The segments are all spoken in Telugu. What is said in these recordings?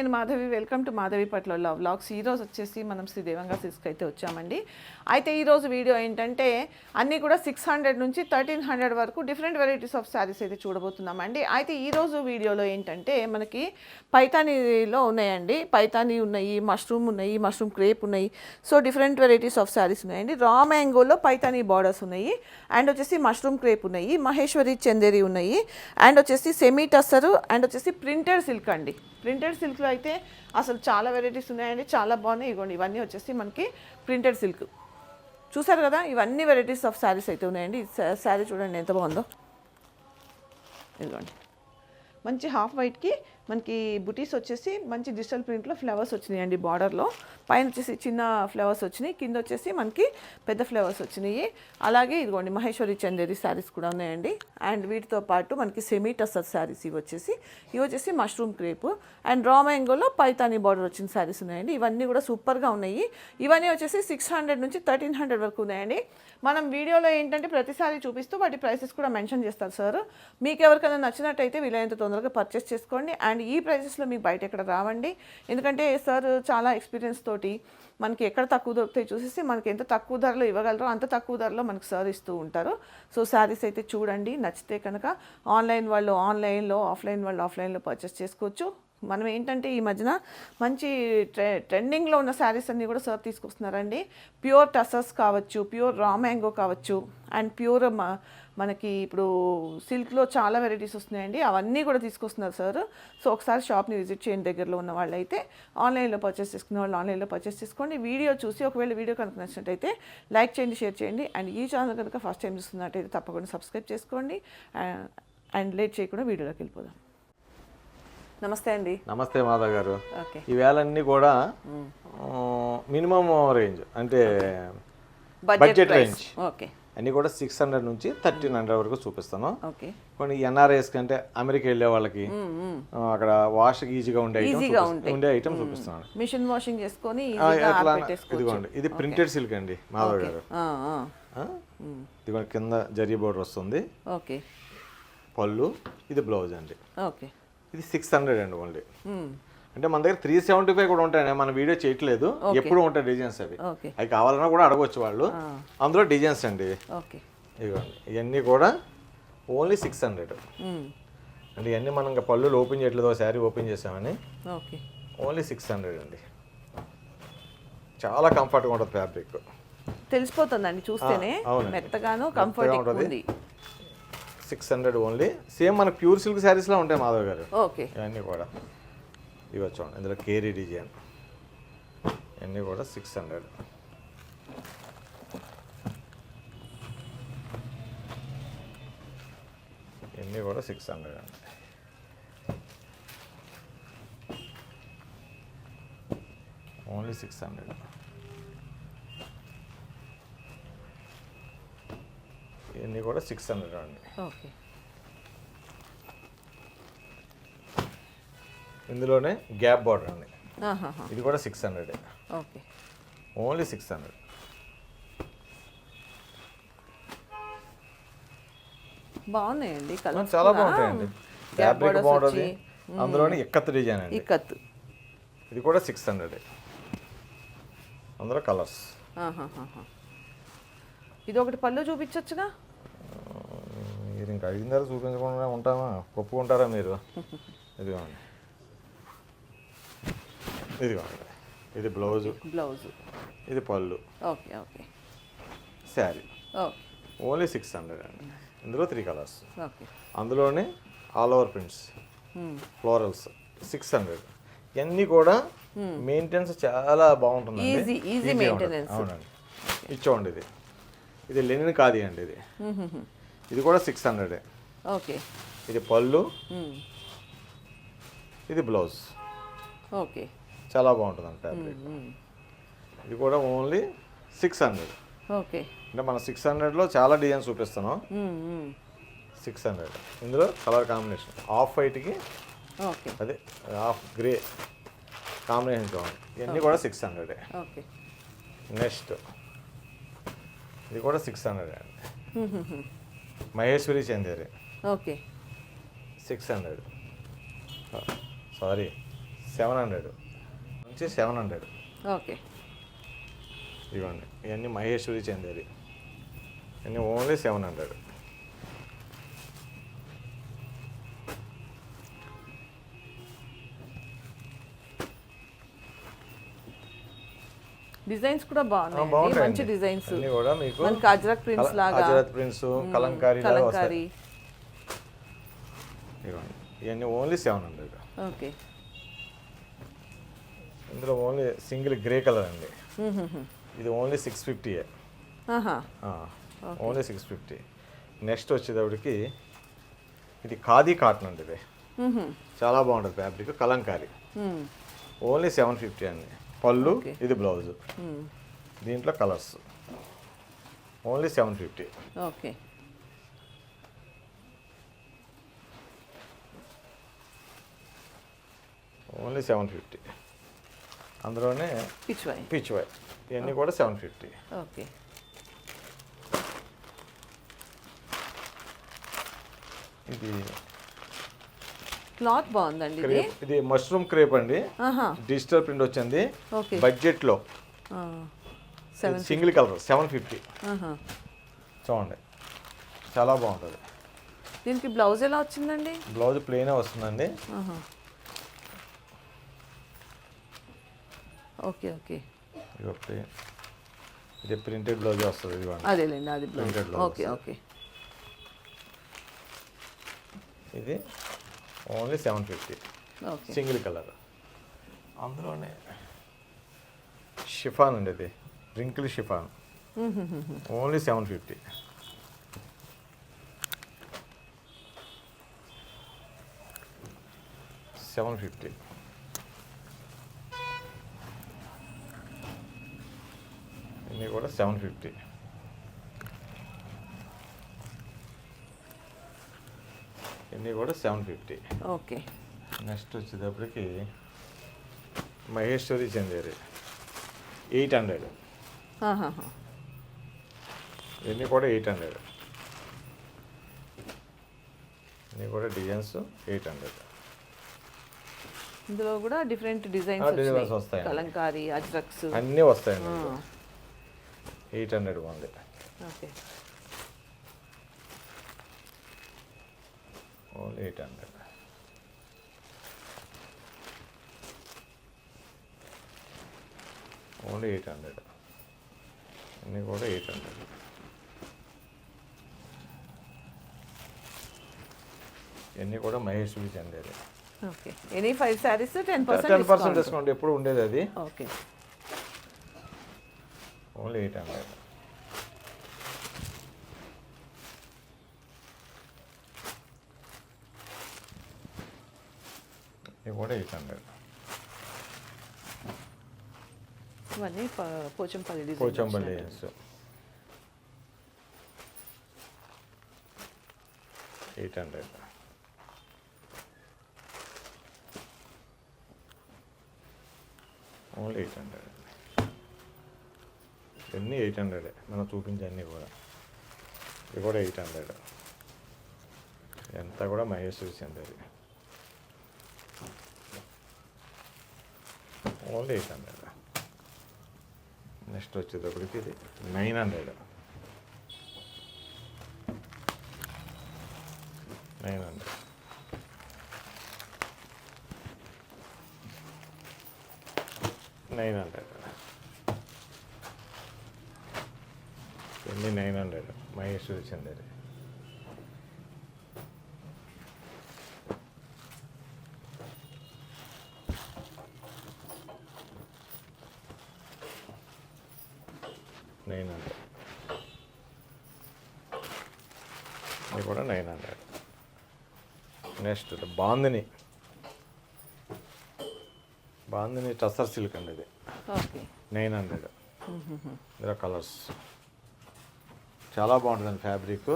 నేను మాధవి. వెల్కమ్ టు మాధవి పట్ల లవ్ బ్లాగ్స్ ఈరోజు వచ్చేసి మనం శ్రీ దేవంగా సిల్క్స్కి అయితే వచ్చామండి. అయితే ఈరోజు వీడియో ఏంటంటే అన్నీ కూడా సిక్స్ హండ్రెడ్ నుంచి థర్టీన్ హండ్రెడ్ వరకు డిఫరెంట్ వెరైటీస్ ఆఫ్ శారీస్ అయితే చూడబోతున్నామండి. అయితే ఈరోజు వీడియోలో ఏంటంటే మనకి పైతానీలో ఉన్నాయండి. పైతానీ ఉన్నాయి మష్రూమ్ ఉన్నాయి మష్రూమ్ క్రేప్ ఉన్నాయి. So different varieties of saris ఉన్నాయండి. రా మ్యాంగోలో పైతానీ బార్డర్స్ ఉన్నాయి. అండ్ వచ్చేసి మష్రూమ్ క్రేప్ ఉన్నాయి మహేశ్వరి చందేరి ఉన్నాయి. అండ్ వచ్చేసి సెమీ టస్సరు అండ్ వచ్చేసి ప్రింటెడ్ సిల్క్ అండి. ప్రింటెడ్ సిల్క్లో అయితే అసలు చాలా వెరైటీస్ ఉన్నాయండి. చాలా బాగున్నాయి. ఇగోండి ఇవన్నీ వచ్చేసి మనకి ప్రింటెడ్ సిల్క్ చూసారు కదా ఇవన్నీ వెరైటీస్ ఆఫ్ శారీస్ అయితే ఉన్నాయండి. శారీ చూడండి ఎంత బాగుందో. ఇదిగోండి. మంచి హాఫ్ వైట్కి మనకి బుటీస్ వచ్చేసి మంచి డిజిటల్ ప్రింట్లో ఫ్లవర్స్ వచ్చినాయండి బార్డర్లో. పైన వచ్చేసి చిన్న ఫ్లవర్స్ వచ్చినాయి. కింద వచ్చేసి మనకి పెద్ద ఫ్లవర్స్ వచ్చినాయి. అలాగే ఇదిగోండి మహేశ్వరి చందేరి శారీస్ కూడా ఉన్నాయండి. అండ్ వీటితో పాటు మనకి సెమీ టసర్ శారీస్ ఇవి వచ్చేసి. ఇవి వచ్చేసి మష్రూమ్ క్రేప్. అండ్ రా మ్యాంగోలో పైతానీ బార్డర్ వచ్చిన శారీస్ ఉన్నాయండి. ఇవన్నీ కూడా సూపర్గా ఉన్నాయి. ఇవన్నీ వచ్చేసి సిక్స్ హండ్రెడ్ నుంచి థర్టీన్ హండ్రెడ్ వరకు ఉన్నాయండి. మనం వీడియోలో ఏంటంటే ప్రతిసారి చూపిస్తూ వాటి ప్రైసెస్ కూడా మెన్షన్ చేస్తారు సార్. మీకు ఎవరికైనా నచ్చినట్టయితే వీలైనంత తొందరగా పర్చేస్ చేసుకోండి. అండ్ ఈ ప్రైజెస్లో మీకు బయట ఎక్కడ రావండి. ఎందుకంటే సార్ చాలా ఎక్స్పీరియన్స్ తోటి మనకి ఎక్కడ తక్కువ దొరుకుతాయి చూసేసి మనకి ఎంత తక్కువ ధరలో ఇవ్వగలరో అంత తక్కువ ధరలో మనకి సార్ ఇస్తూ ఉంటారు. సో శారీస్ అయితే చూడండి నచ్చితే కనుక ఆన్లైన్ వాళ్ళు ఆన్లైన్లో ఆఫ్లైన్ వాళ్ళు ఆఫ్లైన్లో పర్చేస్ చేసుకోవచ్చు. మనం ఏంటంటే ఈ మధ్యన మంచి ట్రె ట్రెండింగ్లో ఉన్న శారీస్ అన్నీ కూడా సార్ తీసుకొస్తున్నారండి. ప్యూర్ టసర్స్ కావచ్చు ప్యూర్ రా మ్యాంగో కావచ్చు అండ్ ప్యూర్ మనకి ఇప్పుడు సిల్క్లో చాలా వెరైటీస్ వస్తున్నాయండి. అవన్నీ కూడా తీసుకొస్తున్నారు సార్. సో ఒకసారి షాప్ని విజిట్ చేయండి దగ్గరలో ఉన్న వాళ్ళైతే. ఆన్లైన్లో పర్చేస్ చేసుకున్న వాళ్ళు ఆన్లైన్లో పర్చేస్ చేసుకోండి. వీడియో చూసి ఒకవేళ వీడియో కనుక నచ్చినట్టయితే లైక్ చేయండి షేర్ చేయండి. అండ్ ఈ ఛానల్ కనుక ఫస్ట్ టైం చూస్తున్నట్టయితే తప్పకుండా సబ్స్క్రైబ్ చేసుకోండి. అండ్ లేట్ చేయకుండా వీడియోలోకి వెళ్ళిపోదాం. నమస్తే అండి. నమస్తే మాధవ్ గారు. ఓకే. ఈవేళన్నీ కూడా మినిమం రేంజ్ అంటే బడ్జెట్ రేంజ్. ఓకే. అన్నీ కూడా సిక్స్ హండ్రెడ్ నుంచి థర్టీన్ హండ్రెడ్ వరకు చూపిస్తాను కొన్ని ఎన్ఆర్ఐస్ కంటే అమెరికా వెళ్ళే వాళ్ళకి అక్కడ వాష్ ఈజీగా ఉండే ఉండే. ఐటమ్ చూపిస్తున్నాను. మిషన్ వాషింగ్ చేసుకొని ఇదిగోండి ఇది ప్రింటెడ్ సిల్క్ అండి మాధవ్ గారు? ఇదిగోండి కింద జరీ బోర్డర్ వస్తుంది. ఓకే. పళ్ళు ఇది బ్లౌజ్ అండి. ఓకే. ఇది సిక్స్ హండ్రెడ్ అండి ఓన్లీ మ్మ్. అంటే మన దగ్గర త్రీ సెవెంటీ ఫైవ్ కూడా ఉంటాయి మన వీడియో చేయట్లేదు. ఎప్పుడు ఉంటాయి డిజైన్స్ అవి. అవి కావాలన్నా కూడా అడగవచ్చు వాళ్ళు. అందులో డిజైన్స్ అండి. ఇవన్నీ కూడా ఓన్లీ సిక్స్ హండ్రెడ్. అంటే ఇవన్నీ మనం ఇంకా పళ్ళు ఓపెన్ చేయట్లేదు శారీ ఓపెన్ చేసామని ఓకే ఓన్లీ సిక్స్ హండ్రెడ్ అండి. చాలా కంఫర్ట్గా ఉంటుంది ఫ్యాబ్రిక్ తెలిసిపోతుందండి చూస్తేనే. మెత్తగాను మెత్తగా కంఫర్ట్ ఉంటది. సిక్స్ హండ్రెడ్ ఓన్లీ సేమ్ మన ప్యూర్ సిల్క్ శారీస్లో ఉంటాయి మాధవ్ గారు. ఓకే ఇవన్నీ కూడా. ఇవి చూడండి ఇందులో కేరీ డిజైన్ ఇవన్నీ కూడా సిక్స్ హండ్రెడ్ ఇవన్నీ కూడా సిక్స్ హండ్రెడ్ అండి. ఓన్లీ సిక్స్ హండ్రెడ్ ఇవన్నీ కూడా సిక్స్ హండ్రెడ్ అండి. ఓకే. ఇందులోనే గ్యాప్ బార్డర్ అండి. ఇది కూడా six hundred okay. Only six hundred. బాగున్నాయండి కలర్ చాలా బాగుంటాయండి. ఫ్యాబ్రిక్ బాగుంటుంది అందులోనే ఎక్కత్ డిజైన్ అండి. ఇక్కత్. ఇది కూడా సిక్స్ హండ్రెడ్ అందులో కలర్స్. ఇది ఒకటి పళ్ళు చూపించొచ్చుగా? మీరు ఇంకా అడిగిన తర్వాత చూపించకుండా ఉంటామా? ఒప్పుకుంటారా మీరు? ఇదిగోండి. ఇదిగోండి. ఇది బ్లౌజు. బ్లౌజ్. ఇది పళ్ళు. Okay okay. Sari. Only six hundred అండి. ఇందులో త్రీ కలర్స్. అందులోనే all over prints. Florals. Six hundred. ఇవన్నీ కూడా మెయింటెనెన్స్ చాలా maintenance. అవునండి. ఇచ్చోండి ఇది. ఇది లెనిన్ కాదు అండి ఇది. ఇది కూడా సిక్స్ హండ్రెడే. ఓకే. ఇది పళ్ళు. ఇది బ్లౌజ్. ఓకే. చాలా ఫ్యాబ్రిక్. మ్మ్. ఇది కూడా ఓన్లీ సిక్స్ హండ్రెడ్. ఓకే. అంటే మన సిక్స్ హండ్రెడ్లో చాలా డిజైన్స్ చూపిస్తున్నాం. Six hundred. ఇందులో కలర్ కాంబినేషన్. ఆఫ్ వైట్కి ఓకే. అదే ఆఫ్ గ్రే కాంబినేషన్ చూడండి ఇవన్నీ కూడా సిక్స్ హండ్రెడే. ఓకే. నెక్స్ట్. ఇది కూడా సిక్స్ హండ్రెడ్ అండి. Maheshwari Chanderi. Okay. Six hundred. Sorry seven hundred. నుంచి సెవెన్ హండ్రెడ్. ఓకే. ఇవ్వండి. ఇవన్నీ మహేశ్వరి చెందేది ఇవన్నీ ఓన్లీ సెవెన్ హండ్రెడ్. డిజైన్స్ కూడా బాగున్నాయి మంచి డిజైన్స్ కూడా మీకు మనకి అజ్రక్ ప్రింట్స్ లాగా. అజరత్ ప్రింట్స్ కలంకారీ కలంకారీ. ఇవన్నీ ఓన్లీ సెవెన్ హండ్రెడ్ ఓకే. ఇందులో ఓన్లీ సింగిల్ గ్రే కలర్ అండి. ఇది ఓన్లీ సిక్స్ ఫిఫ్టీ ఆహా. ఓన్లీ సిక్స్ ఫిఫ్టీ నెక్స్ట్ వచ్చేటప్పటికి ఇది ఖాదీ కాటన్ అండి ఇది. చాలా బాగుంటుంది fabric Kalamkari. Only seven fifty అండి. పళ్ళు. ఇది బ్లౌజ్. దీంట్లో colours. Only seven fifty. Okay only seven fifty. అందులోనే పిచ్వాయి పిచ్ వై ఇవన్నీ కూడా సెవెన్ ఫిఫ్టీ. ఓకే ఇది క్లాత్ బాగుందండి ఇది? ఇది మష్రూమ్ క్రేప్ అండి. డిజిటల్ ప్రింట్ వచ్చింది. ఓకే. బడ్జెట్లో. Seven single colour seven fifty. చూడండి. చాలా బాగుంటుంది. దీనికి బ్లౌజ్ ఎలా వచ్చిందండి? బ్లౌజ్ ప్లెయినే వస్తుందండి. Okay okay. ఇది ప్రింటెడ్ బ్లౌజ్ వస్తుంది అదేలేండి అది blouse ఓకే ఓకే. ఇది only seven fifty. Single colour. అందులోనే షిఫాన్ అండి ఇది wrinkle chiffon. Only seven fifty. Seven fifty. ఇన్ని కూడా సెవెన్ ఫిఫ్టీ. ఇన్ని కూడా సెవెన్ ఫిఫ్టీ. ఓకే. నెక్స్ట్ వచ్చేటప్పటికి మహేశ్వరి చందేరి ఎయిట్ హండ్రెడ్. ఇవన్నీ కూడా ఎయిట్ హండ్రెడ్. ఇవన్నీ కూడా డిజైన్స్ ఎయిట్ హండ్రెడ్. ఇందులో కూడా డిఫరెంట్ డిజైన్స్ వచ్చినాయి. వస్తాయండి. కలంకారీ అజ్రక్స్. అన్నీ వస్తాయండి. ఎయిట్ హండ్రెడ్ ఉంది okay. Only eight hundred. Only eight hundred. అన్నీ కూడా ఎయిట్ హండ్రెడ్. ఇవన్నీ కూడా Maheshwari చెందేది. Okay. Any five saris ten ten percent percent discount ఎప్పుడు ఉండేది అది? ఓకే. Only eight hundred. ఇది కూడా ఎయిట్ హండ్రెడ్ ఇవన్నీ ప- Pochampally design Pochampally eight hundred only eight hundred ఇవన్నీ ఎయిట్ హండ్రెడ్ మనం చూపించే అన్నీ కూడా ఇది కూడా ఎయిట్ హండ్రెడ్ ఎంత కూడా మహేశ్వరి చెందేది ఓన్లీ ఎయిట్ హండ్రెడ్ నెక్స్ట్ వచ్చేటప్పటికి ఇది nine hundred nine hundred nine hundred ఎన్ని నైన్ హండ్రెడ్ మహేశ్వరి చెందేది నైన్ హండ్రెడ్. ఇది కూడా nine hundred. Next Bandhani. Bandhani tussar silk అండి ఇది. Nine hundred. ఇందులో కలర్స్. చాలా బాగుంటుందండి ఫ్యాబ్రిక్.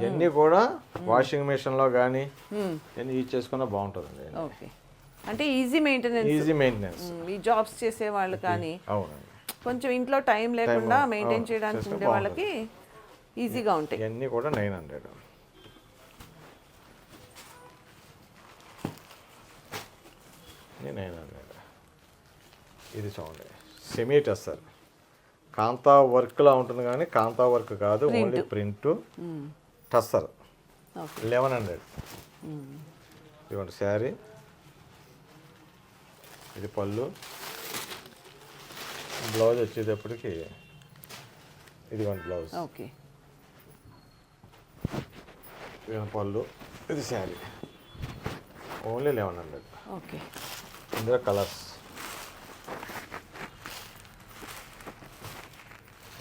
ఇవన్నీ కూడా వాషింగ్ మిషన్లో కానీ ఇవన్నీ యూజ్ చేసుకున్నా బాగుంటుందండి అంటే ఈజీ మెయింటెనెన్స్. Easy maintenance. ఈ జాబ్స్ చేసే వాళ్ళు కానీ అవునండి. కొంచెం ఇంట్లో టైం లేకుండా మెయింటైన్ చేయడానికి ఉండే వాళ్ళకి ఈజీగా ఉంటాయి. ఇవన్నీ కూడా నైన్ హండ్రెడ్ నైన్ హండ్రెడ్ ఇది చూడండి. సెమీ టెస్సర్ కాంతా వర్క్లా ఉంటుంది కానీ కాంతా వర్క్ కాదు only print tussar eleven hundred ఇదిగోండి శారీ. ఇది పళ్ళు. బ్లౌజ్ వచ్చేటప్పటికి ఇదిగోండి బ్లౌజ్. ఓకే. పళ్ళు. ఇది sari. Only eleven hundred. Okay. ఇందులో కలర్స్.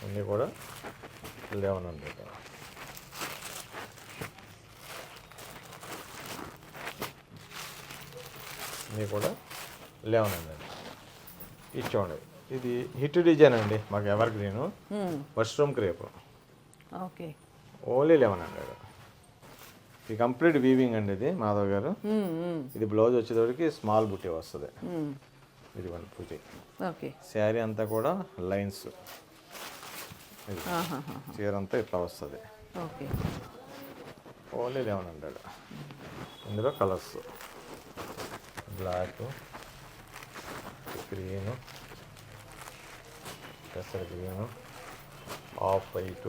అన్నీ కూడా లెవెన్ హండ్రెడ్. ఇన్నీ కూడా లెవెన్ హండ్రెడ్. ఇది చూడండి ఇది హిట్ డిజైన్ అండి మాకు evergreen mushroom crepe okay. Only eleven hundred ఇది కంప్లీట్ వీవింగ్ అండి ఇది మాధవ్ గారు. ఇది బ్లౌజ్ వచ్చేటప్పటికి స్మాల్ బుట్టి వస్తుంది. ఇది వన్ బుట్టి ఓకే. శారీ అంతా కూడా లైన్స్. చీర అంతా ఇట్లా వస్తుంది. ఓకే. ఓన్లీ లెవెన్ హండ్రెడ్ ఇందులో కలర్స్ బ్లాక్ గ్రీన్ పెసర green off white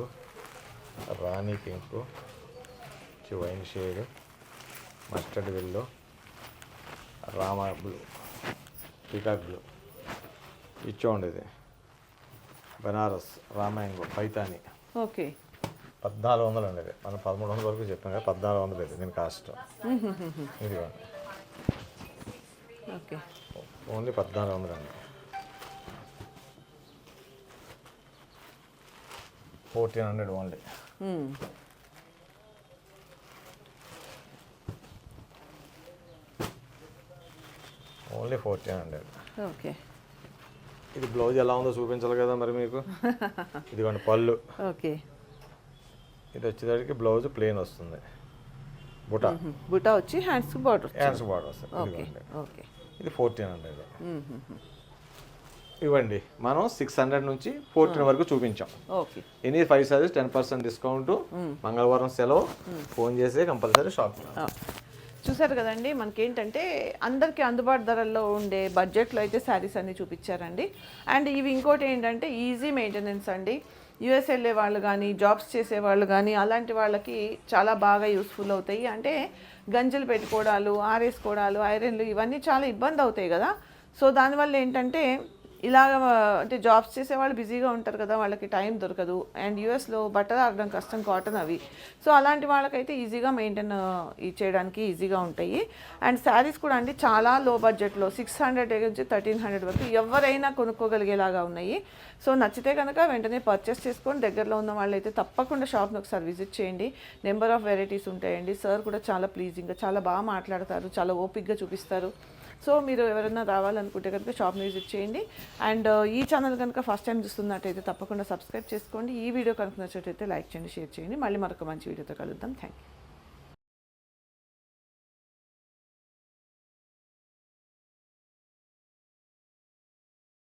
rani pink wine shade mustard yellow rama blue peacock blue. ఇచ్చోండి ఇది బనారస్ రామాయంగో పైతాని. ఓకే. పద్నాలుగు వందలు అండి ఇది మనం పదమూడు వందల వరకు చెప్పాం కదా పద్నాలుగు వందలు ఇది దీని కాస్ట్. ఇది ఓకే. ఓన్లీ పద్నాలుగు వందలు అండి fourteen hundred only only fourteen hundred okay ఇది బ్లౌజ్ ఎలా ఉందో చూపించాలి కదా మరి మీకు? ఇదిగోండి పళ్ళు. ఓకే. ఇది వచ్చేసరికి బ్లౌజ్ ప్లెయిన్ వస్తుంది. బుటా. బుటా వచ్చి హ్యాండ్స్ బార్డర్ హ్యాండ్స్ బార్డర్ వస్తుంది. ఓకే. ఇది ఫోర్టీన్ హండ్రెడ్ ఇవ్వండి. మనం సిక్స్ హండ్రెడ్ నుంచి ఫోర్టీన్ వరకు చూపించాం. Okay. Any five saris ten percent discount మంగళవారం సెలవు ఫోన్ చేసి కంపల్సరీ షాప్ చూసారు కదండి మనకేంటంటే అందరికీ అందుబాటు ధరల్లో ఉండే బడ్జెట్లో అయితే శారీస్ అన్ని చూపించారండి. అండ్ ఇవి ఇంకోటి ఏంటంటే ఈజీ మెయింటెనెన్స్ అండి. యూఎస్ వెళ్ళే వాళ్ళు కానీ జాబ్స్ చేసే వాళ్ళు కానీ అలాంటి వాళ్ళకి చాలా బాగా యూస్ఫుల్ అవుతాయి. అంటే గంజలు పెట్టుకోవడాలు ఆరేసుకోవడాలు ఐరన్లు ఇవన్నీ చాలా ఇబ్బంది అవుతాయి కదా. సో దానివల్ల ఏంటంటే ఇలాగ అంటే జాబ్స్ చేసే వాళ్ళు బిజీగా ఉంటారు కదా వాళ్ళకి టైం దొరకదు. అండ్ యూఎస్లో బట్టలు ఆడడం కష్టం కాటన్ అవి. సో అలాంటి వాళ్ళకైతే ఈజీగా మెయింటైన్ చేయడానికి ఈజీగా ఉంటాయి. అండ్ శారీస్ కూడా అండి చాలా లో బడ్జెట్లో సిక్స్ హండ్రెడ్ నుంచి థర్టీన్ హండ్రెడ్ వరకు ఎవరైనా కొనుక్కోగలిగేలాగా ఉన్నాయి. సో నచ్చితే కనుక వెంటనే పర్చేస్ చేసుకొని దగ్గరలో ఉన్న వాళ్ళైతే తప్పకుండా షాప్ని ఒకసారి విజిట్ చేయండి. నెంబర్ ఆఫ్ వెరైటీస్ ఉంటాయండి. సార్ కూడా చాలా ప్లీజింగ్గా చాలా బాగా మాట్లాడతారు చాలా ఓపిక్గా చూపిస్తారు. సో మీరు ఎవరైనా రావాలనుకుంటే కనుక షాప్ని విజిట్ చేయండి. అండ్ uh, ఈ ఛానల్ కనుక ఫస్ట్ టైం చూస్తున్నట్టయితే తప్పకుండా సబ్స్క్రైబ్ చేసుకోండి. ఈ వీడియో కనుక నచ్చినట్టయితే లైక్ చేయండి షేర్ చేయండి. మళ్ళీ మరొక మంచి వీడియోతో కలుద్దాం. Thank you